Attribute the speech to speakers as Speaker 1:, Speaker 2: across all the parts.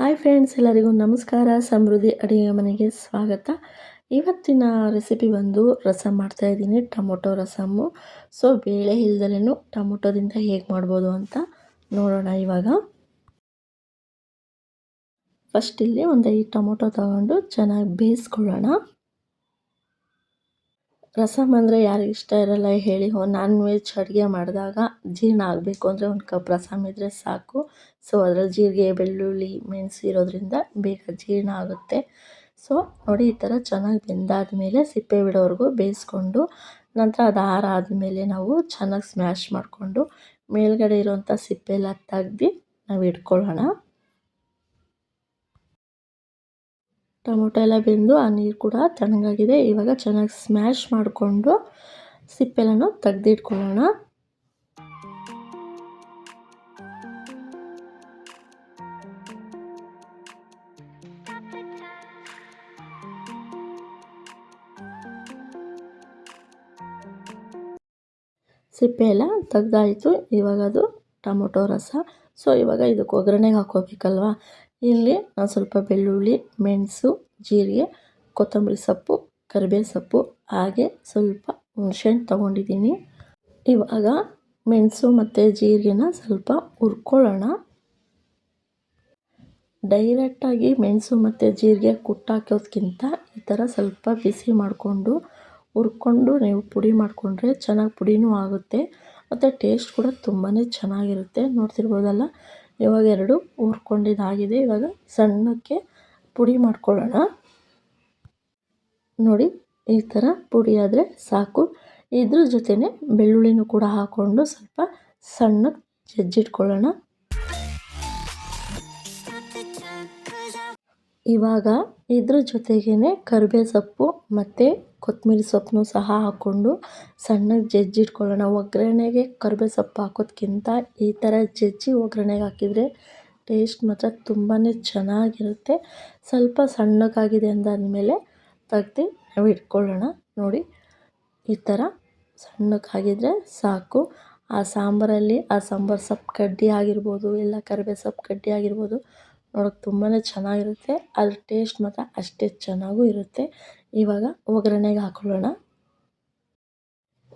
Speaker 1: Hi friends, ಎಲ್ಲರಿಗೂ ನಮಸ್ಕಾರ. ಸಮೃದ್ಧಿ ಅಡುಗೆ ಮನೆಗೆ ಸ್ವಾಗತ. ಇವತ್ತಿನ ರೆಸಿಪಿ ಬಂದು ರಸಮ್ ಮಾಡ್ತಾಯಿದ್ದೀನಿ ಟೊಮೊಟೊ ರಸಮ್ಮು. ಸೊ ಬೇಳೆ ಇಲ್ದಲೇ ಟೊಮೊಟೊದಿಂದ ಹೇಗೆ ಮಾಡ್ಬೋದು ಅಂತ ನೋಡೋಣ ಇವಾಗ. ಫಸ್ಟ್ ಇಲ್ಲಿ ಒಂದು ಐದು ಟೊಮೊಟೊ ತಗೊಂಡು ಚೆನ್ನಾಗಿ ಬೇಯಿಸ್ಕೊಳ್ಳೋಣ. ರಸಮ್ ಅಂದರೆ ಯಾರಿಗೆ ಇಷ್ಟ ಇರಲ್ಲ ಹೇಳಿ. ನಾನ್ ವೆಜ್ ಅಡುಗೆ ಮಾಡಿದಾಗ ಜೀರ್ಣ ಆಗಬೇಕು ಅಂದರೆ ಒಂದು ಕಪ್ ರಸಮ್ ಇದ್ದರೆ ಸಾಕು. ಸೊ ಅದರಲ್ಲಿ ಜೀರಿಗೆ, ಬೆಳ್ಳುಳ್ಳಿ, ಮೆಣಸು ಇರೋದ್ರಿಂದ ಬೇಗ ಜೀರ್ಣ ಆಗುತ್ತೆ. ಸೊ ನೋಡಿ ಈ ಥರ ಚೆನ್ನಾಗಿ ಬೆಂದಾದ ಮೇಲೆ ಸಿಪ್ಪೆ ಬಿಡೋವರೆಗೂ ಬೇಯಿಸ್ಕೊಂಡು, ನಂತರ ಅದು ಆರಾದಮೇಲೆ ನಾವು ಚೆನ್ನಾಗಿ ಸ್ಮ್ಯಾಶ್ ಮಾಡಿಕೊಂಡು, ಮೇಲ್ಗಡೆ ಇರೋವಂಥ ಸಿಪ್ಪೆ ಎಲ್ಲ ತೆಗ್ದು ನಾವು ಇಟ್ಕೊಳ್ಳೋಣ. ಟೊಮೊಟೊ ಎಲ್ಲ ಬೆಂದು ಆ ನೀರು ಕೂಡ ತಣ್ಣಗಾಗಿದೆ. ಇವಾಗ ಚೆನ್ನಾಗಿ ಸ್ಮ್ಯಾಶ್ ಮಾಡಿಕೊಂಡು ಸಿಪ್ಪೆಲನ್ನು ತೆಗೆದಿಟ್ಕೊಳ್ಳೋಣ. ಸಿಪ್ಪೆ ಎಲ್ಲ ತೆಗ್ದಾಯಿತು. ಇವಾಗ ಅದು ಟೊಮೊಟೊ ರಸ. ಸೊ ಇವಾಗ ಇದಕ್ಕೆ ಒಗ್ಗರಣೆಗೆ ಹಾಕೋಬೇಕಲ್ವ ಇಲ್ಲಿ ನಾನು ಸ್ವಲ್ಪ ಬೆಳ್ಳುಳ್ಳಿ, ಮೆಣಸು, ಜೀರಿಗೆ, ಕೊತ್ತಂಬರಿ ಸೊಪ್ಪು ಕರಿಬೇವು ಸೊಪ್ಪು, ಹಾಗೆ ಸ್ವಲ್ಪ ಹುಣಸೆಹಣ್ಣು ತೊಗೊಂಡಿದ್ದೀನಿ. ಇವಾಗ ಮೆಣಸು ಮತ್ತು ಜೀರಿಗೆನ ಸ್ವಲ್ಪ ಹುರ್ಕೊಳ್ಳೋಣ. ಡೈರೆಕ್ಟಾಗಿ ಮೆಣಸು ಮತ್ತು ಜೀರಿಗೆ ಕುಟ್ಟಾಕೋದ್ಕಿಂತ ಈ ಥರ ಸ್ವಲ್ಪ ಬಿಸಿ ಮಾಡಿಕೊಂಡು ಹುರ್ಕೊಂಡು ನೀವು ಪುಡಿ ಮಾಡಿಕೊಂಡ್ರೆ ಚೆನ್ನಾಗಿ ಪುಡಿನೂ ಆಗುತ್ತೆ. ಮತ್ತು ಟೇಸ್ಟ್ ಕೂಡ ತುಂಬಾ ಚೆನ್ನಾಗಿರುತ್ತೆ. ನೋಡ್ತಿರ್ಬೋದಲ್ಲ? ಇವಾಗ ಎರಡು ಹುರ್ಕೊಂಡಿದ್ದಾಗಿದೆ ಇವಾಗ ಸಣ್ಣಕ್ಕೆ ಪುಡಿ ಮಾಡ್ಕೊಳ್ಳೋಣ. ನೋಡಿ, ಈ ಥರ ಪುಡಿ ಆದರೆ ಸಾಕು. ಇದ್ರ ಜೊತೆನೆ ಬೆಳ್ಳುಳ್ಳಿನೂ ಕೂಡ ಹಾಕ್ಕೊಂಡು ಸ್ವಲ್ಪ ಸಣ್ಣಕ್ಕೆ ಜಜ್ಜಿಟ್ಕೊಳ್ಳೋಣ. ಇವಾಗ ಇದ್ರ ಜೊತೆಗೇ ಕರಿಬೇವು ಸೊಪ್ಪು ಮತ್ತು ಕೊತ್ತಂಬರಿ ಸೊಪ್ಪನ್ನು ಸಹ ಹಾಕ್ಕೊಂಡು ಸಣ್ಣಗೆ ಜಜ್ಜಿಟ್ಕೊಳ್ಳೋಣ. ಒಗ್ಗರಣೆಗೆ ಕರಿಬೇವು ಸೊಪ್ಪು ಹಾಕೋದ್ಕಿಂತ ಈ ಥರ ಜಜ್ಜಿ ಒಗ್ಗರಣೆಗೆ ಹಾಕಿದರೆ ಟೇಸ್ಟ್ ಮಾತ್ರ ತುಂಬಾ ಚೆನ್ನಾಗಿರುತ್ತೆ. ಸ್ವಲ್ಪ ಸಣ್ಣಗಾಗಿದೆ ಅಂದಾದಮೇಲೆ ತೆಗ್ದು ನಾವು ಇಟ್ಕೊಳ್ಳೋಣ. ನೋಡಿ, ಈ ಥರ ಸಣ್ಣಕ್ಕಾಗಿದ್ರೆ ಸಾಕು. ಆ ಸಾಂಬಾರಲ್ಲಿ ಆ ಸಾಂಬಾರು ಸೊಪ್ಪು ಕಡ್ಡಿ ಆಗಿರ್ಬೋದು, ಇಲ್ಲ ಕರಿಬೇವು ಸೊಪ್ಪು ಕಡ್ಡಿ ಆಗಿರ್ಬೋದು ನೋಡೋಕೆ ತುಂಬಾ ಚೆನ್ನಾಗಿರುತ್ತೆ. ಅದ್ರ ಟೇಸ್ಟ್ ಮಾತ್ರ ಅಷ್ಟೇ ಚೆನ್ನಾಗೂ ಇರುತ್ತೆ. ಇವಾಗ ಒಗ್ಗರಣೆಗೆ ಹಾಕೊಳ್ಳೋಣ.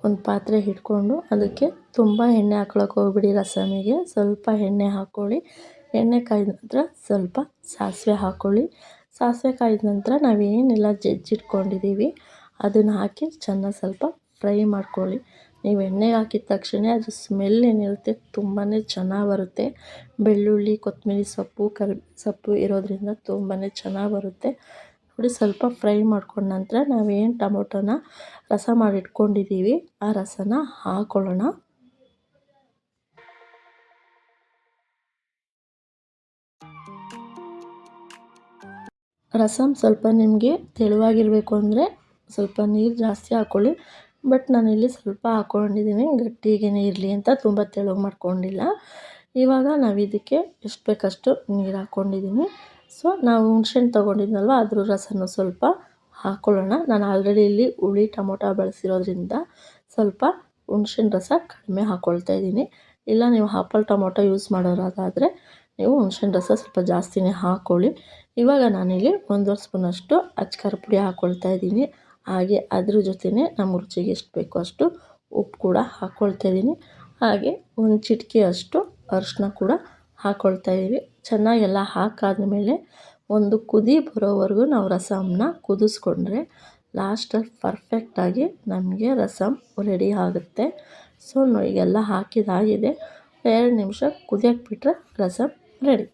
Speaker 1: ಒಂದು ಪಾತ್ರೆ ಹಿಡ್ಕೊಂಡು ಅದಕ್ಕೆ ತುಂಬ ಎಣ್ಣೆ ಹಾಕ್ಕೊಳಕ್ಕೆ ಹೋಗ್ಬಿಡಿ ರಸಮಿಗೆ. ಸ್ವಲ್ಪ ಎಣ್ಣೆ ಹಾಕ್ಕೊಳ್ಳಿ ಎಣ್ಣೆ ಕಾಯ್ದ ನಂತರ ಸ್ವಲ್ಪ ಸಾಸಿವೆ ಹಾಕ್ಕೊಳ್ಳಿ ಸಾಸಿವೆ ಕಾಯ್ದ ನಂತರ ನಾವೇನೆಲ್ಲ ಜಜ್ಜಿಟ್ಕೊಂಡಿದ್ದೀವಿ ಅದನ್ನು ಹಾಕಿ ಚೆನ್ನಾಗಿ ಸ್ವಲ್ಪ ಫ್ರೈ ಮಾಡ್ಕೊಳ್ಳಿ. ನೀವು ಎಣ್ಣೆಗೆ ಹಾಕಿದ ತಕ್ಷಣ ಅದು ಸ್ಮೆಲ್ ಏನಿರುತ್ತೆ ತುಂಬಾ ಚೆನ್ನಾಗಿ ಬರುತ್ತೆ. ಬೆಳ್ಳುಳ್ಳಿ ಕೊತ್ತಂಬರಿ ಸೊಪ್ಪು ಕರಿ ಸೊಪ್ಪು ಇರೋದ್ರಿಂದ ತುಂಬಾ ಚೆನ್ನಾಗಿ ಬರುತ್ತೆ. ನೋಡಿ ಸ್ವಲ್ಪ ಫ್ರೈ ಮಾಡ್ಕೊಂಡ ನಂತರ ನಾವೇನು ಟೊಮೊಟೊನ ರಸ ಮಾಡಿಟ್ಕೊಂಡಿದ್ದೀವಿ ಆ ರಸನ ಹಾಕೊಳ್ಳೋಣ. ರಸಮ್ ಸ್ವಲ್ಪ ನಿಮಗೆ ತೆಳುವಾಗಿರಬೇಕು ಅಂದರೆ ಸ್ವಲ್ಪ ನೀರು ಜಾಸ್ತಿ ಹಾಕ್ಕೊಳ್ಳಿ ಬಟ್ ನಾನಿಲ್ಲಿ ಸ್ವಲ್ಪ ಹಾಕ್ಕೊಂಡಿದ್ದೀನಿ ಗಟ್ಟಿಗೆ ಇರಲಿ ಅಂತ ತುಂಬ ತೆಳು ಮಾಡ್ಕೊಂಡಿಲ್ಲ. ಇವಾಗ ನಾವು ಇದಕ್ಕೆ ಎಷ್ಟು ಬೇಕಷ್ಟು ನೀರು ಹಾಕ್ಕೊಂಡಿದ್ದೀನಿ ಸೊ ನಾವು ಹುಣ್ಸೆಹಣ್ಣು ತೊಗೊಂಡಿದ್ನಲ್ವ, ಅದ್ರ ರಸನೂ ಸ್ವಲ್ಪ ಹಾಕ್ಕೊಳ್ಳೋಣ ನಾನು ಆಲ್ರೆಡಿ ಇಲ್ಲಿ ಹುಳಿ, ಟೊಮೊಟೊ ಬಳಸಿರೋದ್ರಿಂದ ಸ್ವಲ್ಪ ಹುಣ್ಸೆಹಣ್ಣು ರಸ ಕಡಿಮೆ ಹಾಕ್ಕೊಳ್ತಾ ಇದ್ದೀನಿ ಇಲ್ಲ, ನೀವು ಹಾಪಲ್ ಟೊಮೊಟೊ ಯೂಸ್ ಮಾಡೋರಾದರೆ ನೀವು ಹುಣ್ಸೆಹಣ್ಣು ರಸ ಸ್ವಲ್ಪ ಜಾಸ್ತಿನೇ ಹಾಕ್ಕೊಳ್ಳಿ ಇವಾಗ ನಾನಿಲ್ಲಿ ಒಂದೂವರೆ ಸ್ಪೂನಷ್ಟು ಅಚ್ಕಾರ ಪುಡಿ ಹಾಕ್ಕೊಳ್ತಾ ಇದ್ದೀನಿ ಹಾಗೆ ಅದ್ರ ಜೊತೆನೇ ನಮ್ಮ ರುಚಿಗೆ ಎಷ್ಟು ಬೇಕೋ ಅಷ್ಟು ಉಪ್ಪು ಕೂಡ ಹಾಕ್ಕೊಳ್ತಾ ಇದ್ದೀನಿ. ಹಾಗೆ ಒಂದು ಚಿಟಿಕೆ ಅಷ್ಟು ಅರಿಶಿನ ಕೂಡ ಹಾಕ್ಕೊಳ್ತಾ ಇದ್ದೀವಿ. ಚೆನ್ನಾಗೆಲ್ಲ ಹಾಕಾದ ಒಂದು ಕುದಿ ಬರೋವರೆಗೂ ನಾವು ರಸಮನ್ನ ಕುದಿಸ್ಕೊಂಡ್ರೆ ಲಾಸ್ಟಲ್ಲಿ ಪರ್ಫೆಕ್ಟಾಗಿ ನಮಗೆ ರಸಮ್ ರೆಡಿ ಆಗುತ್ತೆ. ಸೊ ಈಗೆಲ್ಲ ಹಾಕಿದಾಗಿದೆ ಎರಡು ನಿಮಿಷ ಕುದಿಯಕ್ಕೆ ಬಿಟ್ಟರೆ ರಸಮ್ ರೆಡಿ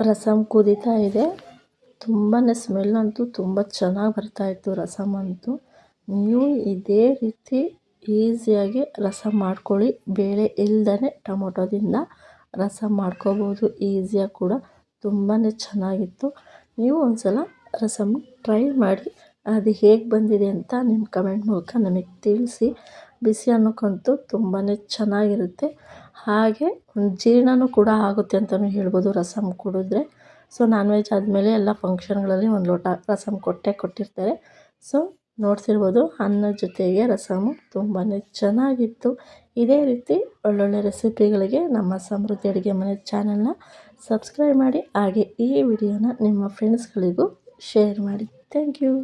Speaker 1: ರಸಮ್ ಕುದೀತಾ ಇದೆ. ತುಂಬಾ ಸ್ಮೆಲ್ ಅಂತೂ ತುಂಬ ಚೆನ್ನಾಗಿ ಬರ್ತಾಯಿತ್ತು ರಸಮ್ ಅಂತೂ. ನೀವು ಇದೇ ರೀತಿ ಈಸಿಯಾಗಿ ರಸಮ್ ಮಾಡ್ಕೊಳ್ಳಿ. ಬೇಳೆ ಇಲ್ದೇ ಟೊಮೊಟೊದಿಂದ ರಸಮ್ ಮಾಡ್ಕೋಬೋದು. ಈಸಿಯಾಗಿ ಕೂಡ ತುಂಬಾ ಚೆನ್ನಾಗಿತ್ತು. ನೀವು ಒಂದು ಸಲ ರಸಮ್ ಟ್ರೈ ಮಾಡಿ, ಅದು ಹೇಗೆ ಬಂದಿದೆ ಅಂತ ನಿಮ್ಮ ಕಮೆಂಟ್ ಮೂಲಕ ನಮಗೆ ತಿಳಿಸಿ. ಬಿಸಿ ಅನ್ನೋಕ್ಕಂತೂ ತುಂಬಾ ಚೆನ್ನಾಗಿರುತ್ತೆ. ಹಾಗೆ ಜೀರ್ಣನೂ ಕೂಡ ಆಗುತ್ತೆ ಅಂತಲೂ ಹೇಳ್ಬೋದು ರಸಮ್ ಕುಡಿದ್ರೆ. ಸೊ ನಾನ್ ವೆಜ್ ಆದಮೇಲೆ ಎಲ್ಲ ಫಂಕ್ಷನ್ಗಳಲ್ಲಿ ಒಂದು ಲೋಟ ರಸಮ್ ಕೊಟ್ಟೆ ಕೊಟ್ಟಿರ್ತಾರೆ. ಸೊ ನೋಡ್ತಿರ್ಬೋದು ಅನ್ನದ ಜೊತೆಗೆ ರಸಮು ತುಂಬಾ ಚೆನ್ನಾಗಿತ್ತು. ಇದೇ ರೀತಿ ಒಳ್ಳೊಳ್ಳೆ ರೆಸಿಪಿಗಳಿಗೆ ನಮ್ಮ ಸಮೃದ್ಧಿ ಅಡುಗೆ ಮನೆ ಚಾನಲ್ನ ಸಬ್ಸ್ಕ್ರೈಬ್ ಮಾಡಿ, ಹಾಗೆ ಈ ವಿಡಿಯೋನ ನಿಮ್ಮ ಫ್ರೆಂಡ್ಸ್ಗಳಿಗೂ ಶೇರ್ ಮಾಡಿ. Thank you